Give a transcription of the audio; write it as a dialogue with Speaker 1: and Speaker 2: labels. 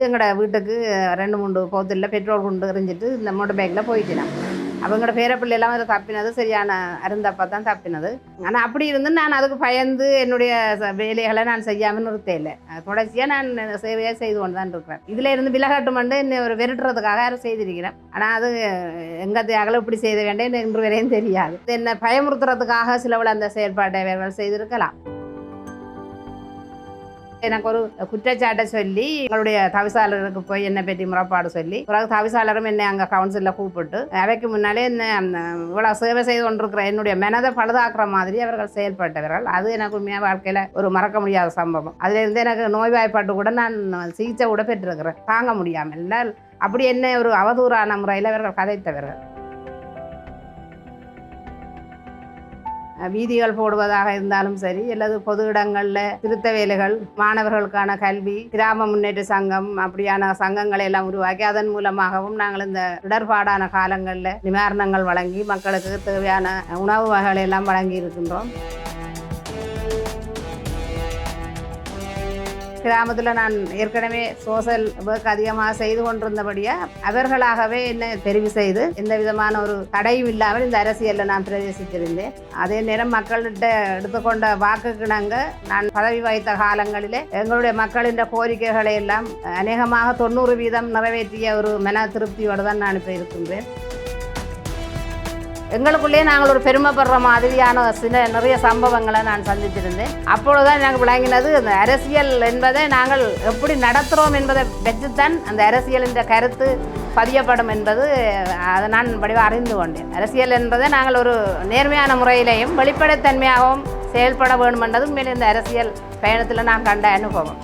Speaker 1: எங்களோட வீட்டுக்கு ரெண்டு மூணு கோத்தில் பெட்ரோல் கொண்டு எறிஞ்சிட்டு இந்த மோட்டர் பேக்கில் போயிட்டேன் அவங்களோட பேரப்பிள்ளை எல்லாம் அது தப்பினது சரியான அருந்தப்பா தான் தப்பினது ஆனால் அப்படி இருந்து நான் அதுக்கு பயந்து என்னுடைய ச- வேலைகளை நான் செய்யாமல் நிறுத்தே தொடர்ச்சியாக நான் சேவையாக செய்து கொண்டு தான் இருக்கிறேன். இதில் இருந்து விலகட்டும் வந்து என்னை ஒரு விரட்டுறதுக்காக யாரும் செய்திருக்கிறேன் ஆனால் அது எங்கே அகல இப்படி செய்த வேண்டேன் என்று வரையும் தெரியாது. என்னை பயமுறுத்துறதுக்காக சிலவில் அந்த செயல்பாட்டை அவர்கள் செய்திருக்கலாம். எனக்கு ஒரு குற்றச்சாட்டை சொல்லி எங்களுடைய தவிசாளருக்கு போய் என்னை பற்றி முறைப்பாடு சொல்லி பிறகு தவிசாளரும் என்னை அங்கே கவுன்சிலில் கூப்பிட்டு அவைக்கு முன்னாலே என்ன அந்த இவ்வளோ சேவை செய்து கொண்டிருக்கிற என்னுடைய மனதை பழுதாக்குற மாதிரி அவர்கள் செயல்பட்டவர்கள். அது எனக்கு உண்மையாக வாழ்க்கையில் ஒரு மறக்க முடியாத சம்பவம். அதுலேருந்து எனக்கு நோய்வாய்ப்பாட்டு கூட நான் சிகிச்சை கூட பெற்றிருக்கிறேன். தாங்க முடியாமல். அப்படி என்ன ஒரு அவதூறான முறையில் அவர்கள் கதைத்தவர்கள். வீதிகள் போடுவதாக இருந்தாலும் சரி அல்லது பொது இடங்களில் திருத்த வேலைகள் மாணவர்களுக்கான கல்வி கிராம முன்னேற்ற சங்கம் அப்படியான சங்கங்களை எல்லாம் உருவாக்கி அதன் மூலமாகவும் நாங்கள் இந்த இடர்பாடான காலங்களில் நிவாரணங்கள் வழங்கி மக்களுக்கு தேவையான உணவு வகைகளை எல்லாம் வழங்கி இருக்கின்றோம். கிராமத்தில் நான் ஏற்கனவே சோஷியல் ஒர்க் அதிகமாக செய்து கொண்டிருந்தபடியாக அவர்களாகவே என்னை தெரிவு செய்து எந்த விதமான ஒரு தடையும் இல்லாமல் இந்த அரசியலில் நான் பிரவேசித்திருந்தேன். அதே நேரம் மக்கள்கிட்ட எடுத்துக்கொண்ட வாக்குக்கிணங்க நான் பதவி வகித்த காலங்களிலே எங்களுடைய மக்களின் கோரிக்கைகளை எல்லாம் அநேகமாக தொண்ணூறு வீதம் நிறைவேற்றிய ஒரு மன திருப்தியோடு தான் நான் இப்போ இருக்கின்றேன். எங்களுக்குள்ளேயே நாங்கள் ஒரு பெருமைப்படுற மாதிரியான சில நிறைய சம்பவங்களை நான் சந்தித்திருந்தேன். அப்பொழுதுதான் எனக்கு விளங்கினது அந்த அரசியல் என்பதை நாங்கள் எப்படி நடத்துகிறோம் என்பதை வச்சுத்தான் அந்த அரசியல் என்ற கருத்து பதியப்படும் என்பது அதை நான் வடிவ அறிந்து கொண்டேன். அரசியல் என்பதை நாங்கள் ஒரு நேர்மையான முறையிலேயும் வெளிப்படைத்தன்மையாகவும் செயல்பட வேண்டும் என்றதும் மேலே இந்த அரசியல் பயணத்தில் நான் கண்ட அனுபவம்.